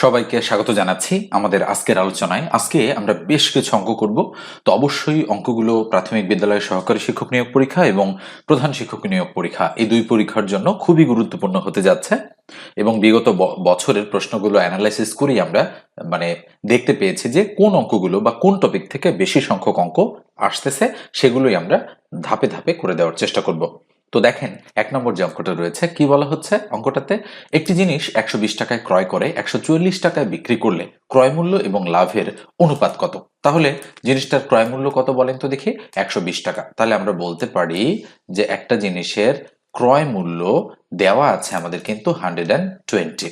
সবাইকে স্বাগত জানাচ্ছি আমাদের আজকের আলোচনায়। আজকে আমরা বেশ কিছু অঙ্ক করব। তো অবশ্যই অঙ্কগুলো প্রাথমিক বিদ্যালয়ের সহকারী শিক্ষক নিয়োগ পরীক্ষা এবং প্রধান শিক্ষক নিয়োগ পরীক্ষা এই দুই পরীক্ষার জন্য খুবই গুরুত্বপূর্ণ হতে যাচ্ছে এবং বিগত বছরের প্রশ্নগুলো অ্যানালাইসিস করেই আমরা মানে দেখতে পেয়েছি যে কোন অঙ্কগুলো বা কোন টপিক থেকে বেশি সংখ্যক অঙ্ক আসতেছে সেগুলোই আমরা ধাপে ধাপে করে দেওয়ার চেষ্টা করব। তো দেখেন, এক নম্বর যে অঙ্কটা রয়েছে, কি বলা হচ্ছে? অঙ্কটাতে একটি জিনিস একশো বিশ টাকায় ক্রয় করে, একশো চুয়াল্লিশ টাকায় বিক্রি করলে ক্রয় মূল্য এবং লাভের অনুপাত কত? তাহলে জিনিসটার ক্রয় মূল্য কত বলেন তো দেখি? একশো বিশ টাকা। তাহলে আমরা বলতে পারি যে একটা জিনিসের ক্রয় মূল্য দেওয়া আছে আমাদের কিন্তু হান্ড্রেড অ্যান্ড টোয়েন্টি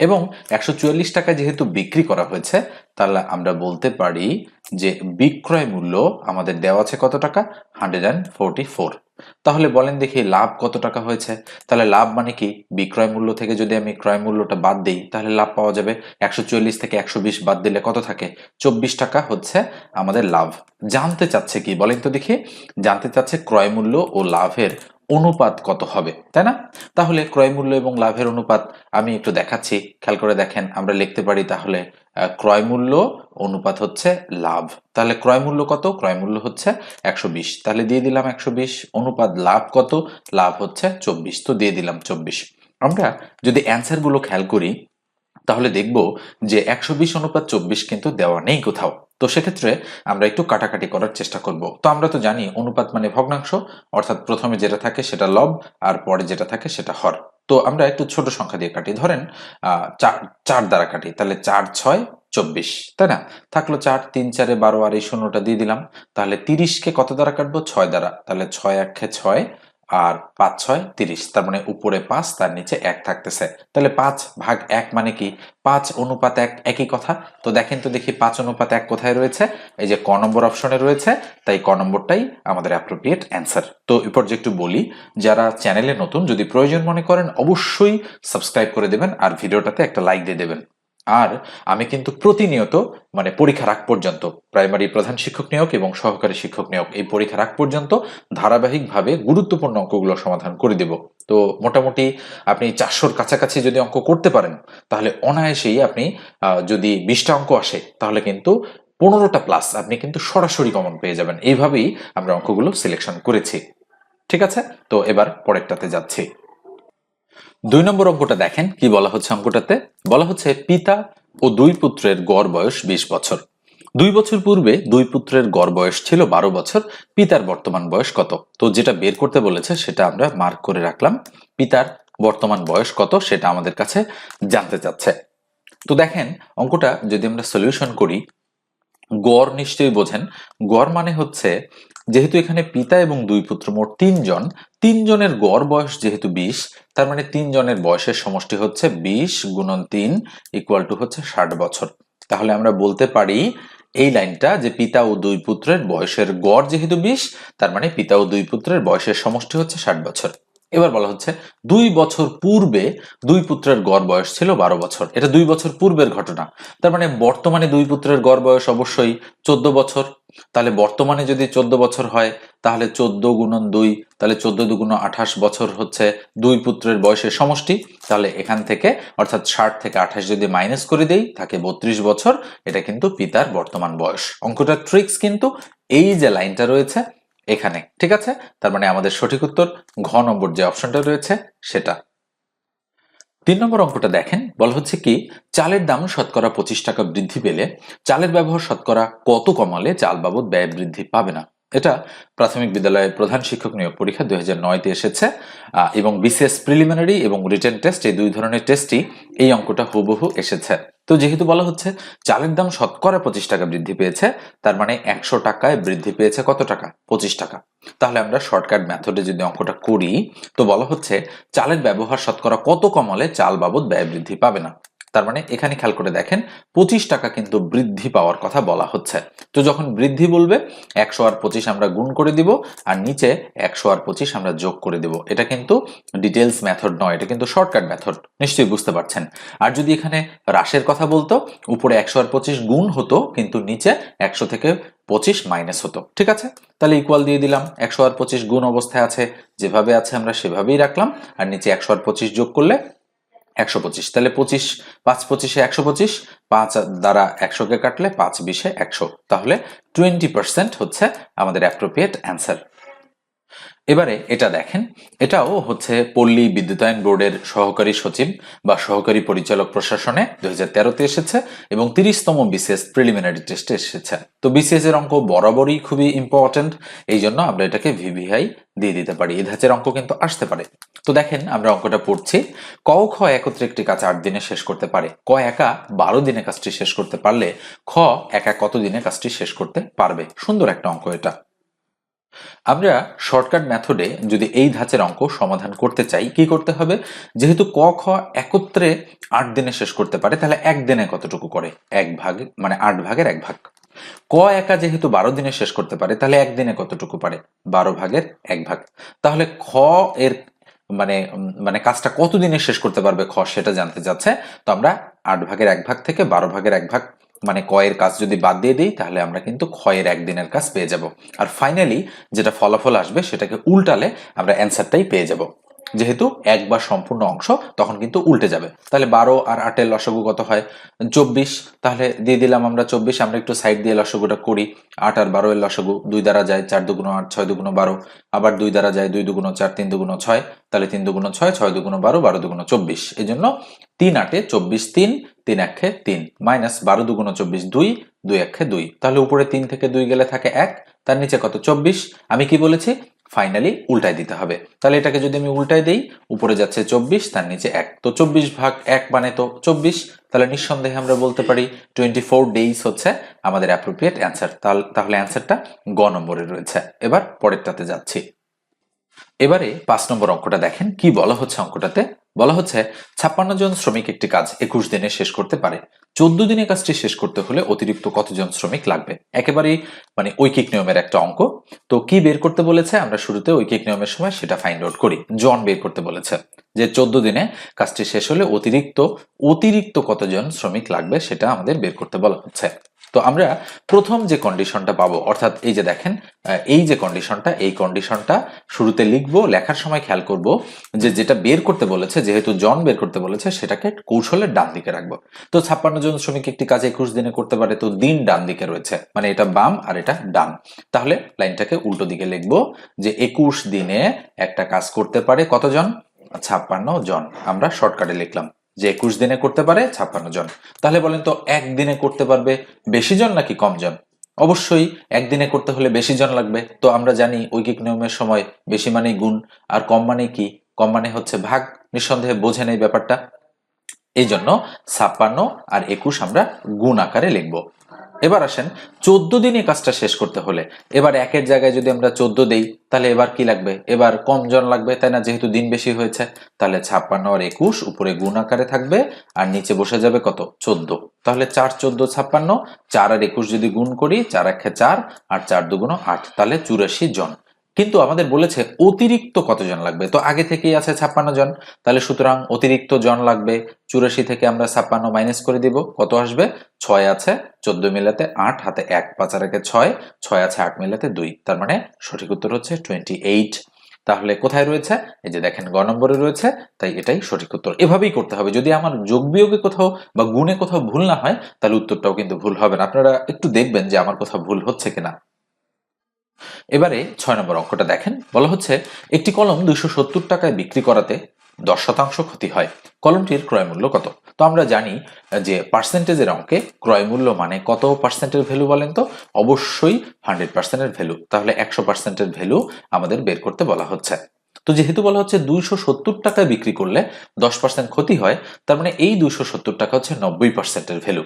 এবং একশো চুয়াল্লিশ টাকা যেহেতু বিক্রি করা হয়েছে, তাহলে আমরা বলতে পারি যে বিক্রয় মূল্য আমাদের দেওয়া আছে কত টাকা? Hundred and four. তাহলে বলেন দেখি লাভ কত টাকা হয়েছে? তাহলে লাভ মানে কি? বিক্রয় মূল্য থেকে যদি আমি ক্রয় মূল্যটা বাদ দিই, তাহলে লাভ পাওয়া যাবে একশো চুয়াল্লিশ থেকে একশো বিশ বাদ দিলে কত থাকে? চব্বিশ টাকা হচ্ছে আমাদের লাভ। জানতে চাচ্ছে কি? বলেন তো দেখি। জানতে চাচ্ছে ক্রয় মূল্য ও লাভের অনুপাত কত হবে, তাই না? তাহলে ক্রয় মূল্য এবং লাভের অনুপাত আমি একটু দেখাচ্ছি। খেয়াল করে দেখেন, আমরা লিখতে পারি তাহলে ক্রয় মূল্য, অনুপাত হচ্ছে লাভ। তাহলে ক্রয় মূল্য কত? ক্রয় মূল্য হচ্ছে একশো বিশ। তাহলে দিয়ে দিলাম একশো বিশ। অনুপাত লাভ কত? লাভ হচ্ছে চব্বিশ। তো দিয়ে দিলাম চব্বিশ। আমরা যদি অ্যান্সারগুলো খেয়াল করি, তাহলে দেখব যে একশো বিশ অনুপাত চব্বিশ কিন্তু দেওয়া নেই কোথাও। তো সেক্ষেত্রে আমরা একটু কাটাকাটি করার চেষ্টা করব। তো আমরা তো জানি অনুপাত মানে ভগ্নাংশ, অর্থাৎ প্রথমে যেটা থাকে সেটা লব, আর পরে যেটা থাকে সেটা হর। তো আমরা একটু ছোট সংখ্যা দিয়ে কাটি। ধরেন চার চার দ্বারা কাটি, তাহলে চার, ছয়, চব্বিশ, তাই না? থাকল চার, তিন, চারে বারো, আর এই শূন্যটা দিয়ে দিলাম। তাহলে তিরিশকে কত দ্বারা কাটবো? ছয় দ্বারা। তাহলে ছয় একে ছয় আর পাঁচ ছয় তিরিশ, তার মানে উপরে পাঁচ, তার নিচে এক থাকতেছে। তাহলে পাঁচ ভাগ এক মানে কি? পাঁচ অনুপাত এক, একই কথা। তো দেখেন তো দেখি পাঁচ অনুপাত এক কোথায় রয়েছে? এই যে ক নম্বর অপশনে রয়েছে, তাই ক নম্বরটাই আমাদের অ্যাপ্রোপ্রিয়েট অ্যান্সার তো এই পর্যায়ে একটু বলি, যারা চ্যানেলে নতুন যদি প্রয়োজন মনে করেন, অবশ্যই সাবস্ক্রাইব করে দেবেন আর ভিডিওটাতে একটা লাইক দিয়ে দেবেন। আর আমি কিন্তু প্রতিনিয়ত মানে পরীক্ষার আগ পর্যন্ত প্রাইমারি প্রধান শিক্ষক নিয়োগ এবং সহকারী শিক্ষক নিয়োগ, এই পরীক্ষার আগ পর্যন্ত ধারাবাহিকভাবে গুরুত্বপূর্ণ অঙ্কগুলো সমাধান করে দেব। তো মোটামুটি আপনি চারশোর কাছাকাছি যদি অঙ্ক করতে পারেন, তাহলে অনায়াসেই আপনি যদি বিশটা অঙ্ক আসে, তাহলে কিন্তু পনেরোটা প্লাস আপনি কিন্তু সরাসরি কমন পেয়ে যাবেন। এইভাবেই আমরা অঙ্কগুলো সিলেকশন করেছি। ঠিক আছে? তো এবার পরেরটাতে যাচ্ছি। দুই নম্বর অঙ্কটা দেখেন, কি বলা হচ্ছে অঙ্কটাতে? বলা হচ্ছে পিতা ও দুই পুত্রের গড় বয়স বিশ বছর। দুই বছর পূর্বে দুই পুত্রের গড় বয়স ছিল বারো বছর, পিতার বর্তমান বয়স কত? তো যেটা বের করতে বলেছে সেটা আমরা মার্ক করে রাখলাম, পিতার বর্তমান বয়স কত সেটা আমাদের কাছে জানতে চাচ্ছে। তো দেখেন, অঙ্কটা যদি আমরা সলিউশন করি, গড় নিশ্চয়ই বোঝেন, গড় মানে হচ্ছে যেহেতু এখানে পিতা এবং দুই পুত্র, মোট তিনজন, তিনজনের গড় বয়স যেহেতু বিশ, তার মানে তিনজনের বয়সের সমষ্টি হচ্ছে বিশ গুণন তিন ইকুয়াল টু হচ্ছে ষাট বছর। তাহলে আমরা বলতে পারি এই লাইনটা যে পিতা ও দুই পুত্রের বয়সের গড় যেহেতু বিশ, তার মানে পিতা ও দুই পুত্রের বয়সের সমষ্টি হচ্ছে ষাট বছর। এবার বলা হচ্ছে দুই বছর পূর্বে দুই পুত্রের গড় বয়স ছিল বারো বছর। এটা দুই বছর পূর্বের ঘটনা। তার মানে বর্তমানে দুই পুত্রের গড় বয়স অবশ্যই চোদ্দ বছর। তাহলে বর্তমানে যদি চোদ্দ বছর হয়, তাহলে চোদ্দ গুণন দুই, তাহলে চোদ্দ দুগুণ আঠাশ বছর হচ্ছে দুই পুত্রের বয়সের সমষ্টি। তাহলে এখান থেকে, অর্থাৎ ষাট থেকে আঠাশ যদি মাইনাস করে দেই, থাকে বত্রিশ বছর, এটা কিন্তু পিতার বর্তমান বয়স। অঙ্কটা ট্রিক্স কিন্তু এই যে লাইনটা রয়েছে, এখানে, ঠিক আছে? তার মানে আমাদের সঠিক উত্তর, ঘ নম্বর যে অপশনটা রয়েছে, সেটা। তিন নম্বর অঙ্কটা দেখেন, বলা হচ্ছে কি, চালের দাম শতকরা পঁচিশ টাকা বৃদ্ধি পেলে চালের ব্যবহার শতকরা কত কমালে চাল বাবদ ব্যয় বৃদ্ধি পাবে না? এটা প্রাথমিক বিদ্যালয়ের প্রধান শিক্ষক নিয়োগ পরীক্ষা দুই হাজার নয়তে এসেছে এবং বিসিএস প্রিলিমিনারি এবং রিটেন টেস্ট, এই দুই ধরনের টেস্টই এই অঙ্কটা হুবহু এসেছে। তো যেহেতু বলা হচ্ছে চালের দাম শতকরা পঁচিশ টাকা বৃদ্ধি পেয়েছে, তার মানে একশো টাকায় বৃদ্ধি পেয়েছে কত টাকা? পঁচিশ টাকা। তাহলে আমরা শর্টকাট মেথডে যদি অঙ্কটা করি, তো বলা হচ্ছে চালের ব্যবহার শতকরা কত কমালে চাল বাবদ ব্যয় বৃদ্ধি পাবে না? তার মানে এখানে খেয়াল করে দেখেন, পঁচিশ টাকা কিন্তু বৃদ্ধি পাওয়ার কথা বলা হচ্ছে। তো যখন বৃদ্ধি বলবে, একশো আর পঁচিশ আমরা গুণ করে দিব, আর নিচে একশো আর পঁচিশ আমরা যোগ করে দিব। এটা কিন্তু ডিটেলস মেথড নয়, এটা কিন্তু শর্টকাট মেথড নিশ্চয়ই বুঝতে পারছেন। আর যদি এখানে হ্রাসের কথা বলতো, উপরে একশো আর পঁচিশ গুণ হতো, কিন্তু নিচে একশো থেকে পঁচিশ মাইনাস হতো। ঠিক আছে? তাহলে ইকুয়াল দিয়ে দিলাম, একশো আর পঁচিশ গুণ অবস্থায় আছে, যেভাবে আছে আমরা সেভাবেই রাখলাম, আর নিচে একশো আর পঁচিশ যোগ করলে একশো পঁচিশ। তাহলে পঁচিশ, পাঁচ পঁচিশে একশো পঁচিশ, পাঁচ দ্বারা একশোকে কাটলে পাঁচ বিশে একশো। তাহলে টোয়েন্টি পার্সেন্ট হচ্ছে আমাদের অ্যাপ্রোপ্রিয়েট অ্যান্সার এবারে এটা দেখেন, এটাও হচ্ছে পল্লী বিদ্যুতায়ন বোর্ডের সহকারী সচিব বা সহকারী পরিচালক প্রশাসনে দুই হাজার তেরোতে এসেছে এবং তিরিশতম বিসিএস প্রিলিমিনারি টেস্টে এসেছে। তো বিসিএস এর অঙ্ক বরাবরই খুবই ইম্পর্টেন্ট এই জন্য আমরা এটাকে ভিভিআই দিয়ে দিতে পারি। এই ধাঁচের অঙ্ক কিন্তু আসতে পারে। তো দেখেন, আমরা অঙ্কটা পড়ছি। ক খ একত্রে একটি কাজ আট দিনে শেষ করতে পারে। ক একা বারো দিনে কাজটি শেষ করতে পারলে খ একা কত দিনে কাজটি শেষ করতে পারবে? সুন্দর একটা অঙ্ক এটা। আমরা শর্টকাট মেথডে যদি এই ধাঁচের অঙ্ক সমাধান করতে চাই, কি করতে হবে? যেহেতু ক, খ একত্রে আট দিনে শেষ করতে পারে, তাহলে এক দিনে কতটুকু করে? এক ভাগ মানে আট ভাগের এক ভাগ। ক একা যেহেতু বারো দিনে শেষ করতে পারে, তাহলে একদিনে কতটুকু পারে? বারো ভাগের এক ভাগ। তাহলে খ এর মানে মানে কাজটা কত দিনে শেষ করতে পারবে খ সেটা জানতে চাচ্ছে। তো আমরা আট ভাগের এক ভাগ থেকে বারো ভাগের এক ভাগ মানে কয়ের কাজ যদি বাদ দিয়ে দিই, তাহলে আমরা কিন্তু ক্ষয়ের একদিনের কাজ পেয়ে যাব। আর ফাইনালি যেটা ফলাফল আসবে, সেটাকে উল্টালে আমরা অ্যান্সারটাই পেয়ে যাব। যেহেতু এক বা সম্পূর্ণ অংশ তখন কিন্তু উল্টে যাবে। তাহলে বারো আর আটের লসগু কত হয়? চব্বিশ। তাহলে দিয়ে দিলাম আমরা চব্বিশ, আমরা একটু সাইড দিয়ে লসগুটা করি। আট আর বারো এর লসগু দুই দ্বারা যায় চার দুগুণ আট, ছয় দুগুণ বারো। আবার দুই দ্বারা যায় দুই দুগুণ চার, তিন দুগুণ ছয়। তাহলে তিন দুগুণ ছয় ছয় দুগুণ বারো বারো দুগুণ চব্বিশ। এই জন্য তিন আটে চব্বিশ তিন তিন একে তিন। মাইনাস বারো দুগুণ চব্বিশ দুই দুই একে দুই। তাহলে উপরে তিন থেকে দুই গেলে থাকে এক, তার নিচে কত? চব্বিশ। আমি কি বলেছি? ফাইনালি উল্টাই দিতে হবে। তাহলে এটাকে যদি আমি উল্টাই দিই, উপরে যাচ্ছে চব্বিশ, তার নিচে এক। তো চব্বিশ ভাগ এক মানে তো চব্বিশ। তাহলে নিঃসন্দেহে আমরা বলতে পারি টোয়েন্টি ফোর ডেইজ হচ্ছে আমাদের অ্যাপ্রোপ্রিয়েট অ্যান্সার তাহলে অ্যান্সারটা গ নম্বরে রয়েছে। এবার পরেরটাতে যাচ্ছি। এবারে পাঁচ নম্বর অঙ্কটা দেখেন। কি বলা হচ্ছে অঙ্কটাতে? বলা হচ্ছে, ছাপ্পান্ন জন শ্রমিক একটি কাজ একুশ দিনে শেষ করতে পারে। চোদ্দ দিনে কাজটি শেষ করতে হলে অতিরিক্ত কতজন শ্রমিক লাগবে? একেবারেই মানে ঐকিক নিয়মের একটা অঙ্ক। তো কি বের করতে বলেছে? আমরা শুরুতে ঐকিক নিয়মের সময় সেটা ফাইন্ড আউট করি। জন বের করতে বলেছে যে চোদ্দ দিনে কাজটি শেষ হলে অতিরিক্ত অতিরিক্ত কতজন শ্রমিক লাগবে সেটা আমাদের বের করতে বলা হচ্ছে। তো আমরা প্রথম যে কন্ডিশনটা পাবো, অর্থাৎ এই যে দেখেন এই যে কন্ডিশনটা, এই কন্ডিশনটা শুরুতে লিখব, লেখার সময় খেয়াল করব যে যেটা বের করতে বলেছে, যেহেতু জন বের করতে বলেছে, সেটাকে কৌশলের ডান দিকে রাখব। তো ছাপ্পান্ন জন শ্রমিক একটি কাজ একুশ দিনে করতে পারে, তো দিন ডান দিকে রয়েছে মানে এটা বাম আর এটা ডান। তাহলে লাইনটাকে উল্টো দিকে লিখব যে একুশ দিনে একটা কাজ করতে পারে কতজন? ছাপ্পান্ন জন, আমরা শর্টকাটে লিখলাম। যে একুশ দিনে করতে পারে ছাপ্পান্ন জন। তাহলে বলেন তো একদিনে করতে পারবে বেশি জন নাকি কম জন? অবশ্যই একদিনে করতে হলে বেশি জন লাগবে। তো আমরা জানি ঐকিক নিয়মের সময় বেশি মানেই গুণ, আর কম মানে কি? কম মানে হচ্ছে ভাগ। নিঃসন্দেহে বোঝে নেই ব্যাপারটা। এই জন্য ছাপ্পান্ন আর একুশ আমরা গুণ আকারে লিখব। এবার আসেন চোদ্দ দিনে কাজটা শেষ করতে হলে। এবার একের জায়গায় যদি আমরা চোদ্দ দেই, তাহলে এবার কি লাগবে? এবার কম জন লাগবে, তাই না? যেহেতু দিন বেশি হয়েছে, তাহলে ছাপ্পান্ন আর একুশ, উপরে গুণ আকারে থাকবে, আর নিচে বসে যাবে কত? চোদ্দ। তাহলে চার, চোদ্দ, ছাপ্পান্ন, চার আর একুশ যদি গুণ করি, চার একে চার, আর চার দুগুণ আট, তাহলে চুরাশি জন। কিন্তু আমাদের বলেছে অতিরিক্ত কতজন লাগবে? তো আগে থেকেই আছে ছাপ্পান্ন জন। তাহলে সুতরাং অতিরিক্ত জন লাগবে। চুরাশি থেকে আমরা ছাপ্পান্ন মাইনাস করে দিব। কত আসবে? ছয় আছে, চোদ্দ মিলাতে আট, হাতে এক, পাঁচ আর একে ছয় ছয় আছে আট মিলাতে দুই। তার মানে সঠিক উত্তর হচ্ছে টোয়েন্টি এইট তাহলে কোথায় রয়েছে? এই যে দেখেন, গ নম্বরে রয়েছে, তাই এটাই সঠিক উত্তর। এভাবেই করতে হবে। যদি আমার যোগ বিয়োগে কোথাও বা গুণে কোথাও ভুল না হয়, তাহলে উত্তরটাও কিন্তু ভুল হবে না। আপনারা একটু দেখবেন যে আমার কোথাও ভুল হচ্ছে কিনা। এবারে ছয় নম্বর অঙ্কটা দেখেন। বলা হচ্ছে, একটি কলম দুইশো সত্তর টাকায় বিক্রি করাতে দশ শতাংশ ক্ষতি হয়। কলমটির ক্রয় মূল্য কত? তো আমরা জানি যে পার্সেন্টেজের অঙ্কে ক্রয় মূল্য মানে কত পার্সেন্টের ভ্যালু বলেন তো? অবশ্যই হান্ড্রেড পার্সেন্টের ভ্যালু তাহলে একশো পার্সেন্টের ভ্যালু আমাদের বের করতে বলা হচ্ছে। তো যেহেতু বলা হচ্ছে দুইশো সত্তর টাকায় বিক্রি করলে দশ পার্সেন্ট ক্ষতি হয়, তার মানে এই দুইশো সত্তর টাকা হচ্ছে নব্বই পার্সেন্টের ভ্যালু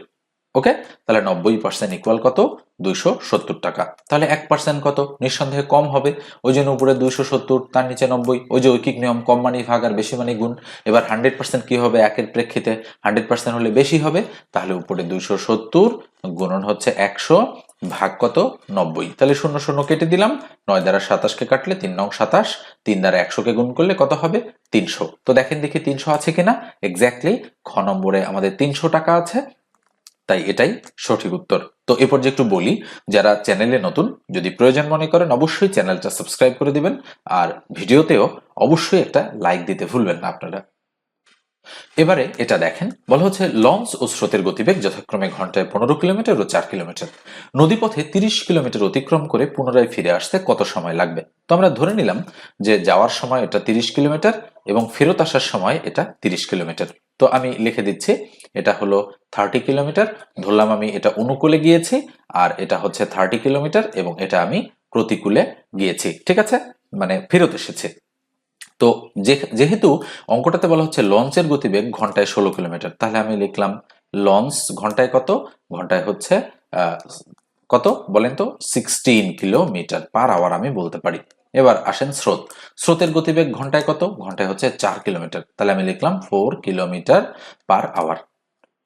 ওকে? তাহলে নব্বই পার্সেন্ট ইকুয়াল কত? দুইশো সত্তর টাকা। তাহলে এক পার্সেন্ট কত? নিঃসন্দেহে কম হবে। ওই জন্য উপরে দুইশো সত্তর, তার নিচে নব্বই। ওই যে ঐকিক নিয়ম, কম মানি ভাগ আর বেশি মানি গুণ। এবার হান্ড্রেড পার্সেন্ট কী হবে একের প্রেক্ষিতে? হান্ড্রেড পার্সেন্ট হলে বেশি হবে, তাহলে উপরে দুইশো সত্তর গুণন হচ্ছে একশো, ভাগ কত? নব্বই। তাহলে শূন্য শূন্য কেটে দিলাম। নয় দ্বারা সাতাশকে কাটলে তিন নং সাতাশ, তিন দ্বারা একশোকে গুণ করলে কত হবে? তিনশো। তো দেখেন দেখি তিনশো আছে কিনা? এক্স্যাক্টলি খ নম্বরে আমাদের তিনশো টাকা আছে। তাই এটাই সঠিক উত্তর। তো এ পর্যায়ে একটু বলি, যারা চ্যানেলে নতুন, যদি প্রয়োজন মনে করেন, অবশ্যই চ্যানেলটা সাবস্ক্রাইব করে দিবেন, আর ভিডিওতেও অবশ্যই একটা লাইক দিতে ভুলবেন না আপনারা। এবারে এটা দেখেন, বলা হচ্ছে লঞ্চ ও স্রোতের গতিবেগ যথাক্রমে ঘন্টায় পনেরো কিলোমিটার ও চার কিলোমিটার। নদীপথে তিরিশ কিলোমিটার অতিক্রম করে পুনরায় ফিরে আসতে কত সময় লাগবে? তো আমরা ধরে নিলাম যে যাওয়ার সময় এটা তিরিশ কিলোমিটার এবং ফেরত আসার সময় এটা তিরিশ কিলোমিটার। তো আমি লিখে দিচ্ছি এটা হলো থার্টি কিলোমিটার ধরলাম আমি এটা অনুকূলে গিয়েছি, আর এটা হচ্ছে থার্টি কিলোমিটার এবং এটা আমি প্রতিকূলে গিয়েছি, ঠিক আছে? মানে ফেরত এসেছে। তো যেহেতু অঙ্কটাতে বলা হচ্ছে লঞ্চের গতিবেগ ঘন্টায় ষোলো কিলোমিটার তাহলে আমি লিখলাম লঞ্চ ঘন্টায় কত? ঘন্টায় হচ্ছে কত বলেন তো? সিক্সটিন কিলোমিটার পার আওয়ার আমি বলতে পারি। এবার আসেন স্রোত। স্রোতের গতিবেগ ঘন্টায় কত? ঘন্টায় হচ্ছে চার কিলোমিটার তাহলে আমি লিখলাম ফোর কিলোমিটার পার আওয়ার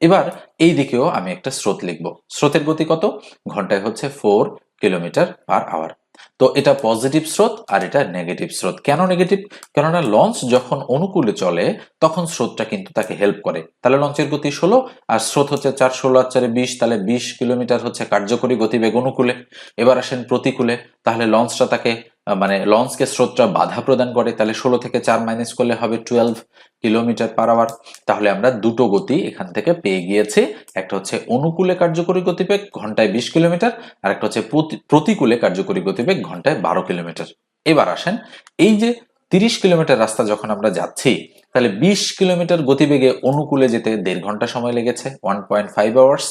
এবার এই দিকেও আমি একটা স্রোত লিখব। স্রোতের গতি কত? ঘন্টায় হচ্ছে ফোর কিলোমিটার পার আওয়ার তো এটা পজিটিভ স্রোত আর এটা নেগেটিভ স্রোত। কেন নেগেটিভ কেননা লঞ্চ যখন অনুকূলে চলে, তখন স্রোতটা কিন্তু তাকে হেল্প করে। তাহলে লঞ্চের গতি ষোলো, আর স্রোত হচ্ছে চার, ষোলো, আর চারে বিশ, তাহলে বিশ কিলোমিটার হচ্ছে কার্যকরী গতিবেগ অনুকূলে। এবার আসেন প্রতিকূলে, তাহলে লঞ্চটা তাকে মানে লঞ্চকে স্রোতটা বাধা প্রদান করে, তাহলে ষোলো থেকে চার মাইনাস করলে হবে টুয়েলভ কিলোমিটার পার আওয়ার তাহলে আমরা দুটো গতি এখান থেকে পেয়ে গিয়েছি। একটা হচ্ছে অনুকূলে কার্যকরী গতিবেগ ঘন্টায় বিশ কিলোমিটার আর একটা হচ্ছে প্রতি- প্রতিকূলে কার্যকরী গতিবেগ ঘন্টায় বারো কিলোমিটার এবার আসেন, এই যে তিরিশ কিলোমিটার রাস্তা যখন আমরা যাচ্ছি তাহলে বিশ কিলোমিটার গতিবেগে অনুকূলে যেতে দেড় ঘণ্টা সময় লেগেছে ওয়ান পয়েন্ট ফাইভ আওয়ার্স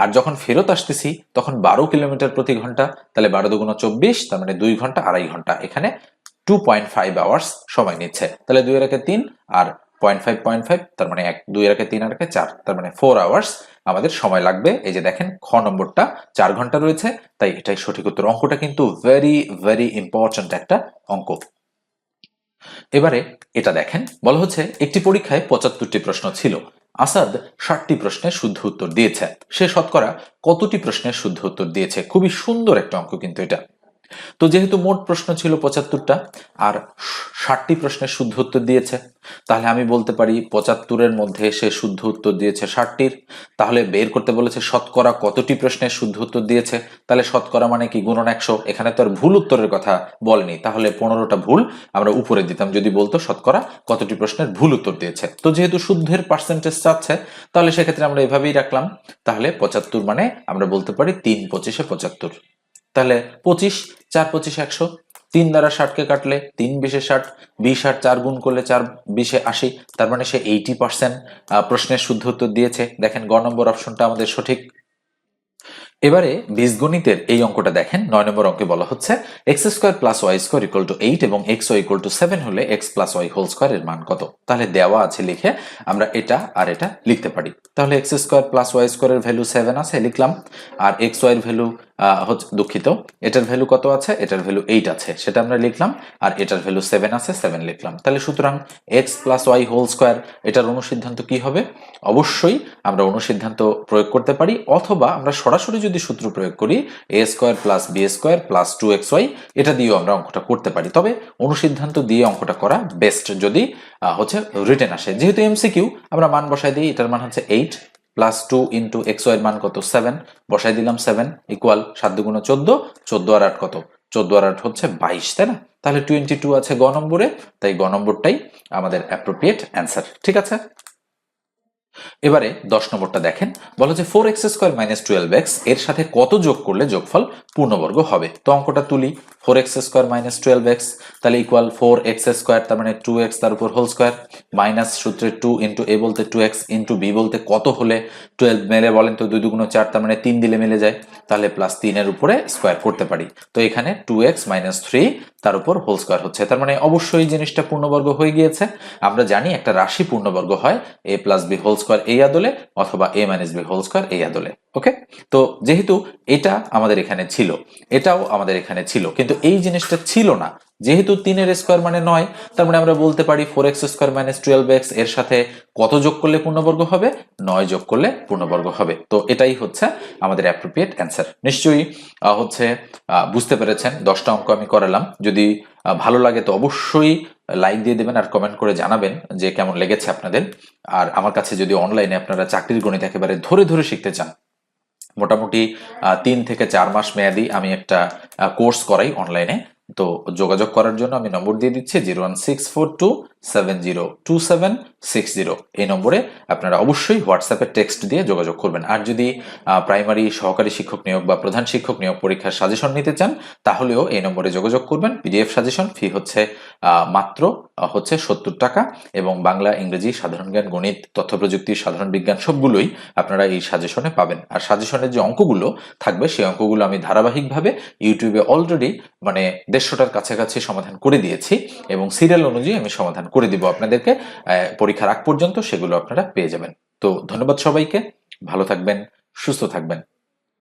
আর যখন ফেরত আসতেছি, তখন বারো কিলোমিটার প্রতি ঘণ্টা, তাহলে বারো দুগুণ চব্বিশ, তার মানে দুই ঘণ্টা, আড়াই ঘণ্টা। এখানে টু পয়েন্ট ফাইভ আওয়ার্স সময় নিচ্ছে। তাহলে দুই এর তিন, আর পয়েন্ট ফাইভ পয়েন্ট ফাইভ তার মানে এক, দুই একে তিন, আর চার, তার মানে ফোর আওয়ার্স আমাদের সময় লাগবে। এই যে দেখেন, খ নম্বরটা, চার ঘণ্টা রয়েছে, তাই এটাই সঠিক উত্তর। অঙ্কটা কিন্তু ভেরি ভেরি ইম্পর্ট্যান্ট একটা অঙ্ক। এবারে এটা দেখেন, বলা হচ্ছে একটি পরীক্ষায় পঁচাত্তরটি প্রশ্ন ছিল। আসাদ ষাটটি প্রশ্নের শুদ্ধ উত্তর দিয়েছে। সে শতকরা কতটি প্রশ্নের শুদ্ধ উত্তর দিয়েছে? খুবই সুন্দর একটা অঙ্ক কিন্তু এটা। তো যেহেতু মোট প্রশ্ন ছিল পঁচাত্তরটা, আর ষাটটি প্রশ্নের শুদ্ধ উত্তর দিয়েছে। তাহলে আমি বলতে পারি পঁচাত্তরের মধ্যে সে শুদ্ধ উত্তর দিয়েছে ষাটটির। তাহলে বের করতে বলেছে শতকরা কতটি প্রশ্নের শুদ্ধ উত্তর দিয়েছে? তাহলে শতকরা মানে কি? গুণন একশো। এখানে তো আর ভুল উত্তরের কথা বলেনি। তাহলে পনেরোটা ভুল আমরা উপরে দিতাম। যদি বলতো শতকরা কতটি প্রশ্নের ভুল উত্তর দিয়েছে? তো যেহেতু শুদ্ধের পার্সেন্টেজ চাচ্ছে, তাহলে সেক্ষেত্রে আমরা এভাবেই রাখলাম। তাহলে পঁচাত্তর মানে আমরা বলতে পারি তিন পঁচিশে পঁচাত্তর। তাহলে পঁচিশ, চার পঁচিশ একশো তিন দ্বারা ষাটকে কাটলে তিন বিশে ষাট, বিশ আর চার গুণ করলে চার বিশে আশি, তার মানে সে এইটি পার্সেন্ট প্রশ্নের শুদ্ধ উত্তর দিয়েছে। দেখেন, গ নম্বর অপশনটা আমাদের সঠিক। এবারে বীজগণিতের এই অঙ্কটা দেখেন। নয় নম্বর অঙ্কে বলা হচ্ছে x square plus y square equal to eight এবং x y equal to seven হলে x plus y whole square এর মান কত? তাহলে দেওয়া আছে লিখে আমরা এটা আর এটা লিখতে পারি। তাহলে এক্স স্কোয়ার প্লাস ওয়াই স্কোয়ারের ভ্যালু সেভেন আছে, লিখলাম। আর এক্স ওয়াই এর ভ্যালু হচ্ছে দুঃখিত, এটার ভ্যালু কত আছে? এটার ভ্যালু এইট আছে। সেটা আমরা লিখলাম, আর এটার ভ্যালু সেভেন আছে সেভেন লিখলাম। তাহলে সুতরাং x plus y whole square এটার অনুসিদ্ধান্ত কি হবে? অবশ্যই আমরা অনুসিদ্ধান্ত প্রয়োগ করতে পারি, অথবা আমরা সরাসরি যদি সূত্র প্রয়োগ করি a square plus b square plus two x y এটা দিয়েও আমরা অঙ্কটা করতে পারি। তবে অনুসিদ্ধান্ত দিয়ে অঙ্কটা করা বেস্ট যদি হচ্ছে রিটেন আসে। যেহেতু এমসিকিউ আমরা মান বসাই দিই, এটার মান হচ্ছে eight plus two into x y মান কত? সেভেন বসাই দিলাম সেভেন ইকুয়াল সাত দুগুণ চোদ্দ। চোদ্দ আর আট কত? চোদ্দ আর আট হচ্ছে বাইশ, তাই না? তাহলে টোয়েন্টি টু আছে গ নম্বরে, তাই গ নম্বরটাই আমাদের অ্যাপ্রোপ্রিয়েট অ্যান্সার ঠিক আছে? এবারে দশ নম্বরটা দেখেন। বলা যে four x square minus twelve এক্সের সাথে কত যোগ করলে যোগফল পূর্ণবর্গ হবে? তো অঙ্কটা তুলি। Four x square minus twelve x তাহলে ইকুয়াল ফোর এক্স স্কোয়ার তার মানে টু এক্স তার উপর হোল স্কোয়ার মাইনাস সূত্রে টু ইন্টু এ বলতে টু এক্স ইন্টু বি বলতে কত হলে টুয়েলভ মেলে বলেন তো, দুই দুগুণ চার, তার মানে তিন দিলে মিলে যায়। তাহলে প্লাস তিনের উপরে স্কোয়ার করতে পারি। তো এখানে টু এক্স মাইনাস থ্রি তার উপর হোল স্কোয়ার হচ্ছে। তার মানে অবশ্যই জিনিসটা পূর্ণবর্গ হয়ে গিয়েছে। আমরা জানি একটা রাশি পূর্ণবর্গ হয় a plus b whole square এই আদলে অথবা a minus b whole square এই আদলে ওকে তো যেহেতু এটা আমাদের এখানে ছিল, এটাও আমাদের এখানে ছিল, কিন্তু এই জিনিসটা ছিল না। যেহেতু তিনের স্কোয়ার মানে নয়, তার মানে আমরা বলতে পারি four x square minus twelve এক্সের সাথে কত যোগ করলে পূর্ণবর্গ হবে? নয় যোগ করলে পূর্ণবর্গ হবে। তো এটাই হচ্ছে আমাদের অ্যাপ্রোপ্রিয়েট অ্যান্সার নিশ্চয়ই হচ্ছে বুঝতে পেরেছেন, দশটা অঙ্ক আমি করালাম। যদি ভালো লাগে তো অবশ্যই লাইক দিয়ে দেবেন আর কমেন্ট করে জানাবেন যে কেমন লেগেছে আপনাদের। আর আমার কাছে যদি অনলাইনে আপনারা চাকরির গণিত একেবারে ধরে ধরে শিখতে চান, মোটামুটি তিন থেকে চার মাস মেয়াদি আমি একটা কোর্স করাই অনলাইনে তো যোগাযোগ করার জন্য আমি নম্বর দিয়ে দিচ্ছি zero one six four two seven zero two seven six zero এই নম্বরে আপনারা অবশ্যই হোয়াটসঅ্যাপে টেক্সট দিয়ে যোগাযোগ করবেন। আর যদি প্রাইমারি সহকারী শিক্ষক নিয়োগ বা প্রধান শিক্ষক নিয়োগ পরীক্ষার সাজেশন নিতে চান, তাহলেও এই নম্বরে যোগাযোগ করবেন। পিডিএফ সাজেশন ফি হচ্ছে মাত্র হচ্ছে সত্তর টাকা এবং বাংলা, ইংরেজি, সাধারণ জ্ঞান, গণিত, তথ্য প্রযুক্তি, সাধারণ বিজ্ঞান সবগুলোই আপনারা এই সাজেশনে পাবেন। আর সাজেশনের যে অঙ্কগুলো থাকবে, সেই অঙ্কগুলো আমি ধারাবাহিকভাবে ইউটিউবে অলরেডি মানে দেড়শোটার কাছাকাছি সমাধান করে দিয়েছি এবং সিরিয়াল অনুযায়ী আমি সমাধান করে দিব আপনাদেরকে। পরীক্ষার আগ পর্যন্ত সেগুলো আপনারা পেয়ে যাবেন। তো ধন্যবাদ সবাইকে। ভালো থাকবেন, সুস্থ থাকবেন।